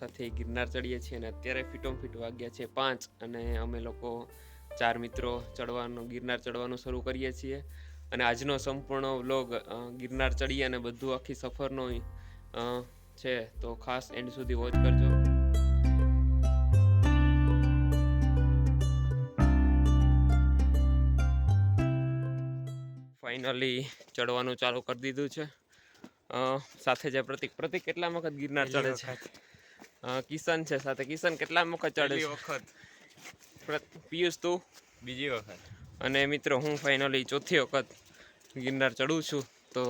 સાથે ગિરનાર ચડીએ છીએ અને અત્યારે ફિટોમ ફિટ વાગ્યા છે પાંચ અને અમે લોકો ચાર મિત્રો ચડવાનું ગિરનાર ચડવાનું શરૂ કરીએ છીએ. અને આજનો સંપૂર્ણ વ્લોગ ગિરનાર ચડીએ અને બધું આખી સફરનો છે. તો ખાસ એન્ડ સુધી વોચ કરજો. ફાઇનલી ચડવાનું ચાલુ કરી દીધું છે. સાથે જે પ્રતિક પ્રતિક કેટલા વખત ગિરનાર ચડે છે? કિશન છે સાથે કિશન કેટલા વખત ચડે છે? વખત. પિયુષ તું? બીજી વખત. અને મિત્રો હું ફાઇનલી ચોથી વખત ગિરનાર ચડું છું તો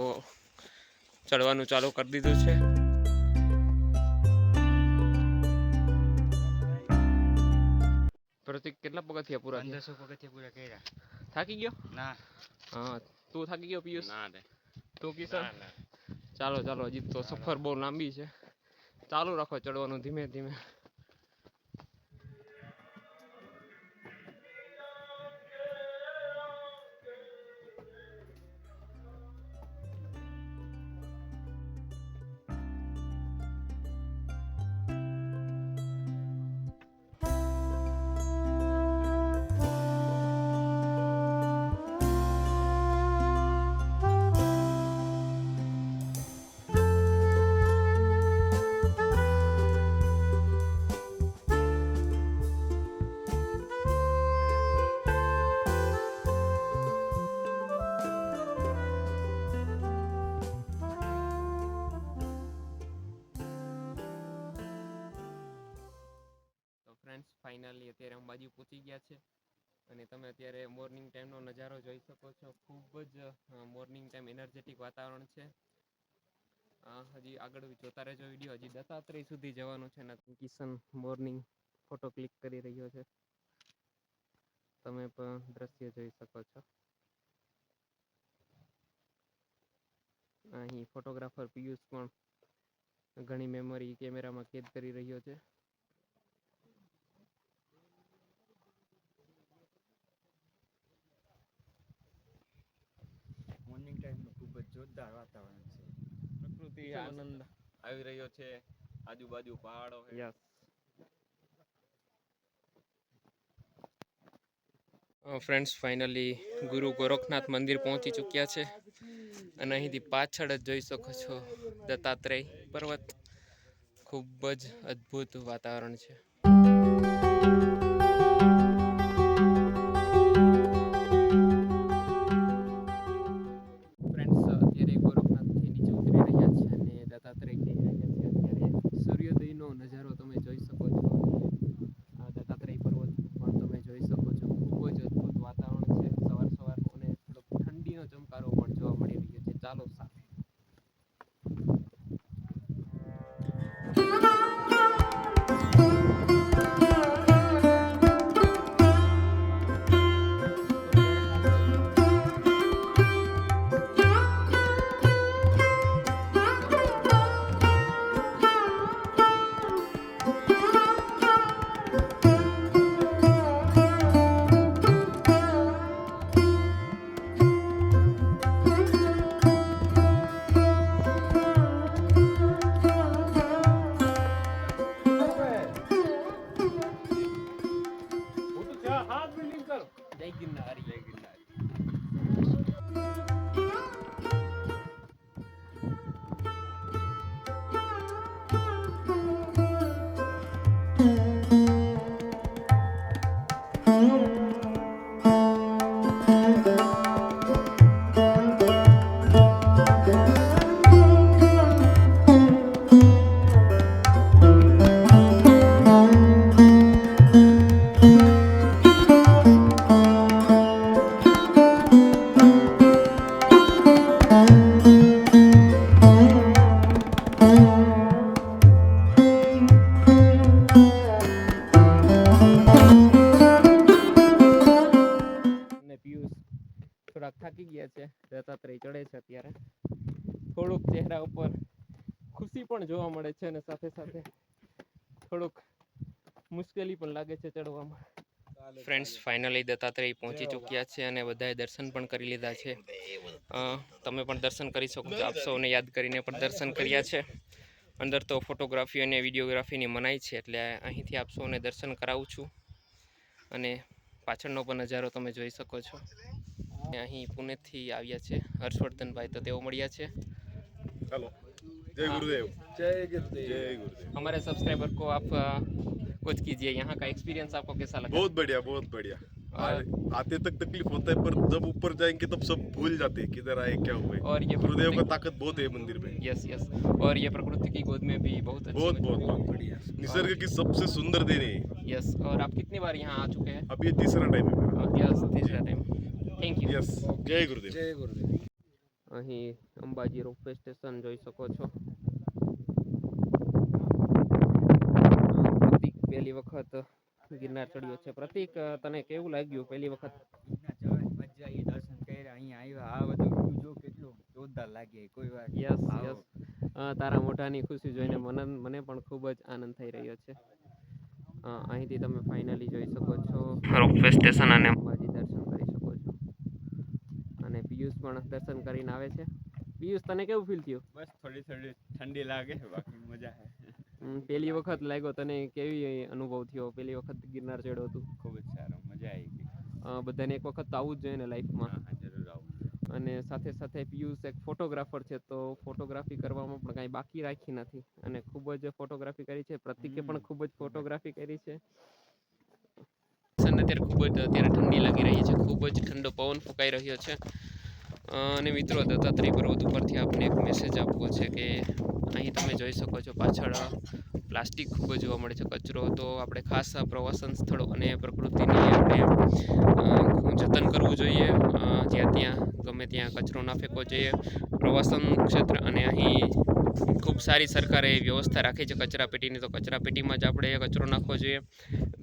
ચડવાનું ચાલુ કરી દીધું છે. પ્રતિક કેટલા પગથિયા પૂરા થયા? પંદરસો પગથિયા પૂરા કર્યા. થાકી ગયો? ના. હા તું થાકી ગયો પિયુષ? ના તું કિશન? ચાલો ચાલો હજી તો સફર બહુ લાંબી છે. ચાલુ રાખો ચડવાનું ધીમે ધીમે. અત્યારે પહોંચી ગયા છે. અને તમે અત્યારે મોર્નિંગ ટાઈમનો નજારો જોઈ શકો છો. ખૂબ જ મોર્નિંગ ટાઈમ એનર્જેટિક વાતાવરણ છે. હજી આગળ જોતા રહેજો વીડિયો હજી દત્તાત્રેય સુધી જવાનું છે ને કિશન મોર્નિંગ ફોટો ક્લિક કરી રહ્યો છે. તમે પણ દ્રશ્ય જોઈ શકો છો. અહીં ફોટોગ્રાફર પિયુષ પણ ઘણી મેમરી કેમેરામાં કેદ કરી રહ્યો છે મોર્નિંગ ટાઈમનું જોરદાર વાતાવરણ છે. પ્રકૃતિ આનંદ આવી રહ્યો છે. આજુબાજુ પહાડો છે. યસ ફ્રેન્ડ્સ ફાઇનલી ગુરુ ગોરખનાથ મંદિર પહોંચી ચૂક્યા છે. અને અહીંથી પાછળ જ જોઈ શકો છો દત્તાત્રેય પર્વત. ખૂબ જ અદ્ભુત વાતાવરણ છે. થોડુંક મુશ્કેલી પણ લાગે છે ચડવામાં. ફ્રેન્ડ્સ ફાઇનલી દત્તાત્રેય પહોંચી ચૂક્યા છે અને બધાએ દર્શન પણ કરી લીધા છે. તમે પણ દર્શન કરી શકો છો. આપ સૌને યાદ કરીને પણ દર્શન કર્યા છે. અંદર તો ફોટોગ્રાફી અને વિડીયોગ્રાફીની મનાઈ છે એટલે અહીંથી આપ સૌને દર્શન કરાવું છું. અને પાછળનો પણ નજારો તમે જોઈ શકો છો. અહીં પુણેથી આવ્યા છે. હર્ષવર્ધનભાઈ તો તેઓ મળ્યા છે. हेलो जय गुरुदेव જય ગુરુદેવ जय गुरुदेव हमारे सब्सक्राइबर को आप अ, कुछ कीजिए यहाँ का एक्सपीरियंस आपको कैसा लगा बहुत बढ़िया बहुत बढ़िया और आ- आते तक तकलीफ होता है पर जब ऊपर जाएंगे तब सब भूल जाते हैं किधर आए क्या हुए और ये गुरुदेव का प्रकृति ताकत बहुत है मंदिर में यस यस और ये प्रकृति की गोद में भी बहुत अच्छी बहुत मजबूत- बहुत बढ़िया निसर्ग की सबसे सुंदर देने है यस और आप कितनी बार यहाँ आ चुके हैं अब ये तीसरा टाइम है मेरा यस तीसरा टाइम थैंक यू यस जय गुरुदेव જય ગુરુદેવ અહીં અંબાજી રોપવે સ્ટેશન જોઈ શકો છો પહેલી વખત ગિરનાર ચડ્યો છે. પ્રતિક તને કેવું લાગ્યું પહેલી વખત? દર્શન કર્યા અહીંયા આવ્યા. આ બધું જો કેટલું જોરદાર લાગે કોઈ વાર. Yes yes. તારા મોઢાની ખુશી જોઈને મને મને પણ ખૂબ જ આનંદ થઈ રહ્યો છે. અહીંથી તમે ફાઇનલી જોઈ શકો છો. રોપવે સ્ટેશન અને અંબાજી દર્શન કરી શકો છો. અને પિયુષ પણ દર્શન કરીને આવે છે. પિયુષ તને કેવું ફીલ થયું? બસ થોડી થોડી ઠંડી લાગે બાકી મજા છે પહેલી વખત લાગ્યો તને કેવી અનુભવ થયો? પહેલી વખત ગિરનાર ચડ્યો હતું ખૂબ જ સારો મજા આવી ગઈ. બધાને એક વખત તો આવવું જ જોઈએ ને લાઈફમાં. જરૂર આવું અને સાથે સાથે પિયુષ એક ફોટોગ્રાફર છે તો ફોટોગ્રાફી કરવામાં પણ કાંઈ બાકી રાખી નથી. અને ખૂબ જ ફોટોગ્રાફી કરી છે. પ્રતિકે પણ ખૂબ જ ફોટોગ્રાફી કરી છે. અત્યારે ખૂબ જ અત્યારે ઠંડી લાગી રહી છે. ખૂબ જ ઠંડો પવન ફૂંકાઈ રહ્યો છે. અને મિત્રો, દત્તાત્રેય પર્વત ઉપરથી આપને એક મેસેજ આપવો છે કે અહીં તમે જોઈ શકો છો પાછળ પ્લાસ્ટિક ખૂબ જ જોવા મળે છે, કચરો. તો આપણે ખાસ પ્રવાસન સ્થળો અને પ્રકૃતિની આપણે જતન કરવું જોઈએ. જ્યાં ત્યાં ગમે ત્યાં કચરો ના ફેંકવો જોઈએ. પ્રવાસન ક્ષેત્ર અને અહીં ખૂબ સારી સરકારે એ વ્યવસ્થા રાખી છે કચરા પેટીની. તો કચરા પેટીમાં જ આપણે કચરો નાખવો જોઈએ.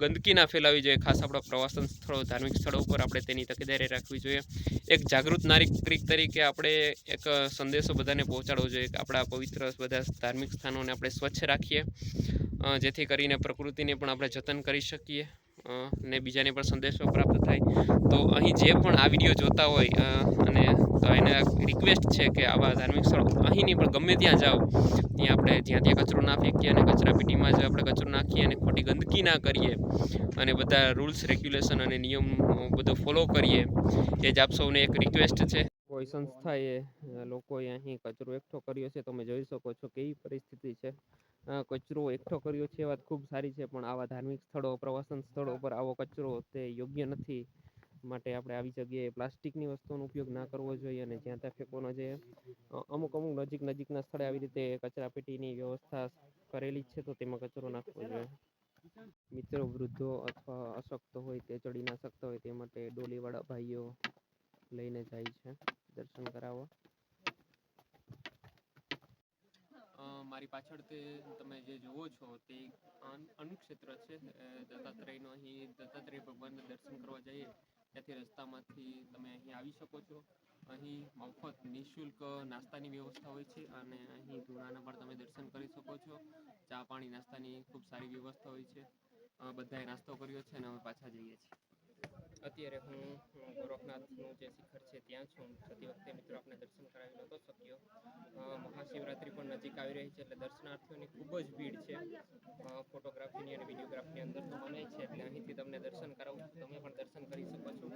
ગંદકી ના ફેલાવી જોઈએ. ખાસ આપણા પ્રવાસન સ્થળો, ધાર્મિક સ્થળો ઉપર આપણે તેની તકેદારી રાખવી જોઈએ. એક જાગૃત નાગરિક તરીકે આપણે એક સંદેશો બધાને પહોંચાડવો જોઈએ કે આપણા પવિત્ર બધા ધાર્મિક સ્થાનોને આપણે સ્વચ્છ રાખીએ. જેથી કરીને પ્રકૃતિને પણ આપણે જતન કરી શકીએ. અને બીજાને પણ સંદેશો પ્રાપ્ત થાય. તો અહીં જે પણ આ વીડિયો જોતા હોય અને તો એને રિક્વેસ્ટ છે કે આવા ધાર્મિક સ્થળો અહીંની પણ ગમે ત્યાં જાઓ. ત્યાં આપણે જ્યાં ત્યાં કચરો ના ફેંકીએ અને કચરા પેટીમાં જ આપણે કચરો નાખીએ અને ખોટી ગંદકી ના કરીએ. અને બધા રૂલ્સ રેગ્યુલેશન અને નિયમ બધો ફોલો કરીએ. એ જ આપ સૌને એક રિક્વેસ્ટ છે. કોઈ સંસ્થાએ લોકોએ અહીં કચરો એકઠો કર્યો છે, તમે જોઈ શકો છો કેવી પરિસ્થિતિ છે. કચરો એકઠો કર્યો છે એ વાત ખૂબ સારી છે, પણ આવા ધાર્મિક સ્થળો, પ્રવાસન સ્થળો પર આવો કચરો તે યોગ્ય નથી. માટે આપણે આવી જગ્યાએ પ્લાસ્ટિકની વસ્તુઓનો ઉપયોગ ના કરવો જોઈએ અને જ્યાં ત્યાં ફેંકવાનો જે અમુક અમુક નજીક નજીકના સ્થળે આવી રીતે કચરા વ્યવસ્થા કરેલી છે તો તેમાં કચરો નાખવો જોઈએ. મિત્રો, વૃદ્ધો અથવા અશક્ત હોય તે ચડી ના શકતા હોય તે માટે ડોલીવાળા ભાઈઓ લઈને જાય છે. દર્શન કરાવવા મારી પાછળ તે તમે જે જુઓ છો તે અનુક્ષેત્ર છે. દત્તાત્રેયનો અહીં દત્તાત્રેય ભગવાનના દર્શન કરવા જઈએ. ત્યાંથી રસ્તામાંથી તમે અહીં આવી શકો છો. અહીં મફત, નિઃશુલ્ક નાસ્તાની વ્યવસ્થા હોય છે અને અહીં ધૂળાના પણ તમે દર્શન કરી શકો છો. ચા પાણી નાસ્તાની ખૂબ સારી વ્યવસ્થા હોય છે. બધાએ નાસ્તો કર્યો છે અને અમે પાછા જઈએ છીએ. અત્યારે હું ગોરખનાથનું જે શિખર છે ત્યાં છું. જતી વખતે મિત્રો આપણે દર્શન કરાવી નહોતો શક્યો. મહાશિવરાત્રિ પણ નજીક આવી રહી છે એટલે દર્શનાર્થીઓની ખૂબ જ ભીડ છે. ફોટોગ્રાફીની અને વિડીયોગ્રાફીની અંદર તો મનાય છે એટલે અહીંથી તમને દર્શન કરાવું તમે પણ દર્શન કરી શકો છો.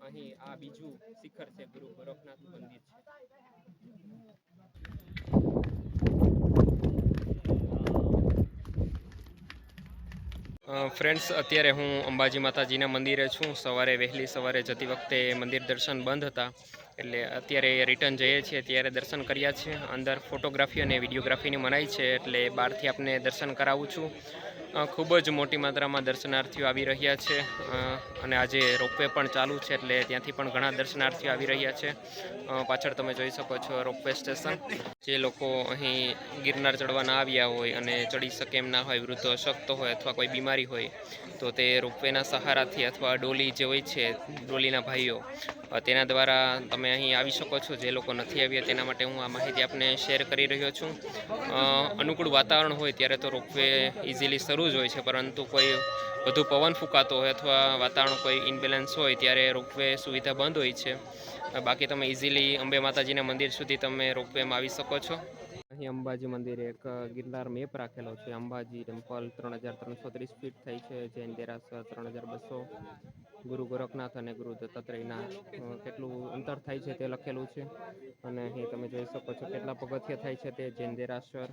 અહીં આ બીજું શિખર છે ગુરુ ગોરખનાથ મંદિર છે. ફ્રેન્ડ્સ અત્યારે હું અંબાજી માતાજીના મંદિરે છું. સવારે વહેલી સવારે જતી વખતે મંદિર દર્શન બંધ હતા. એટલે અત્યારે રિટર્ન જઈએ છીએ. ત્યારે દર્શન કર્યા છે. અંદર ફોટોગ્રાફી અને વિડીયોગ્રાફીની મનાઈ છે. એટલે બહારથી આપને દર્શન કરાવું છું. ખૂબ જ મોટી માત્રામાં દર્શનાર્થીઓ આવી રહ્યા છે અને આજે રોપવે પણ ચાલુ છે એટલે ત્યાંથી પણ ઘણા દર્શનાર્થીઓ આવી રહ્યા છે. પાછળ તમે જોઈ શકો છો રોપવે સ્ટેશન, જે લોકો અહીં ગિરનાર ચડવા ના આવ્યા હોય અને ચડી શકે એમ ના હોય, વૃદ્ધો અશક્ત હોય અથવા કોઈ બીમારી હોય, તો તે રોપવેના સહારાથી અથવા ડોલી જે હોય છે, ડોલીના ભાઈઓ તેના દ્વારા તમે અહીં આવી શકો છો. જે લોકો નથી આવ્યા તેના માટે હું આ માહિતી આપને શેર કરી રહ્યો છું. અનુકૂળ વાતાવરણ હોય ત્યારે તો રોપવે ઇઝીલી શરૂ જ હોય છે, પરંતુ કોઈ વધુ પવન ફૂંકાતો હોય અથવા વાતાવરણ કોઈ ઇનબેલેન્સ હોય ત્યારે રોપવે સુવિધા બંધ હોય છે. બાકી તમે ઇઝીલી અંબે માતાજીના મંદિર સુધી તમે રોપવેમાં આવી શકો છો. અહીં અંબાજી મંદિર એક ગિરનાર મેપ રાખેલો છે. અંબાજી ટેમ્પલ ત્રણ હજાર ત્રણસો ત્રીસ ફીટ થાય છે. જૈન દેરાસર ત્રણ હજાર બસો ગુરુ ગોરખનાથ અને ગુરુ દત્તાત્રેયના કેટલું અંતર થાય છે તે લખેલું છે. અને અહીં તમે જોઈ શકો છો કેટલા પગથિયા થાય છે તે જૈન દેરાસર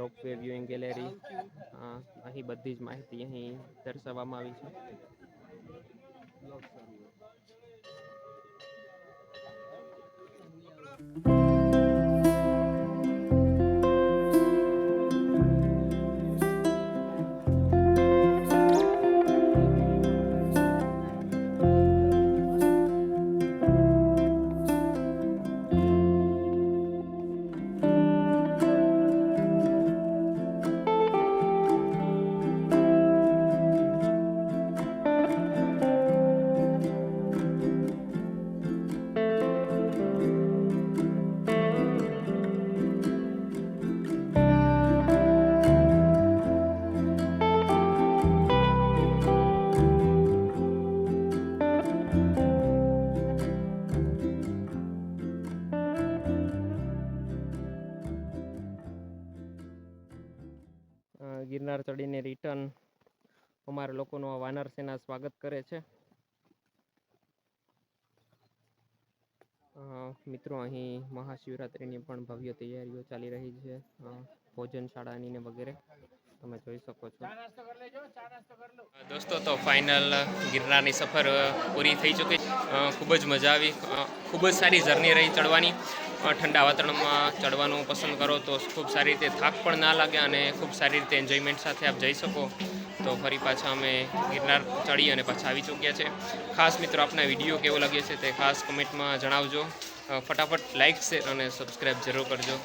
રોપવે વ્યુઇંગ ગેલેરી અહીં બધી જ માહિતી અહીં દર્શાવવામાં આવી છે. રિટર્ન અમારા લોકોનું વાનર સેના સ્વાગત કરે છે. મિત્રો, અહીં મહાશિવરાત્રિની પણ ભવ્ય તૈયારીઓ ચાલી રહી છે. ભોજન ભોજનશાળાની ને વગેરે. તમે જોઈ શકો છો. દોસ્તો તો ફાઇનલ ગિરનારની સફર પૂરી થઈ ચૂકી છે. ખૂબ જ મજા આવી. ખૂબ જ સારી જર્ની રહી ચડવાની. ઠંડા વાતાવરણમાં ચડવાનું પસંદ કરો તો ખૂબ સારી રીતે થાક પણ ના લાગે અને ખૂબ સારી રીતે એન્જોયમેન્ટ સાથે આપ જઈ શકો. તો ફરી પાછા અમે ગિરનાર ચડી અને પાછા આવી ચૂક્યા છે. ખાસ મિત્રો આપના વીડિયો કેવો લાગ્યો છે તે ખાસ કમેન્ટમાં જણાવજો. ફટાફટ લાઇક શેર અને સબસ્ક્રાઈબ જરૂર કરજો.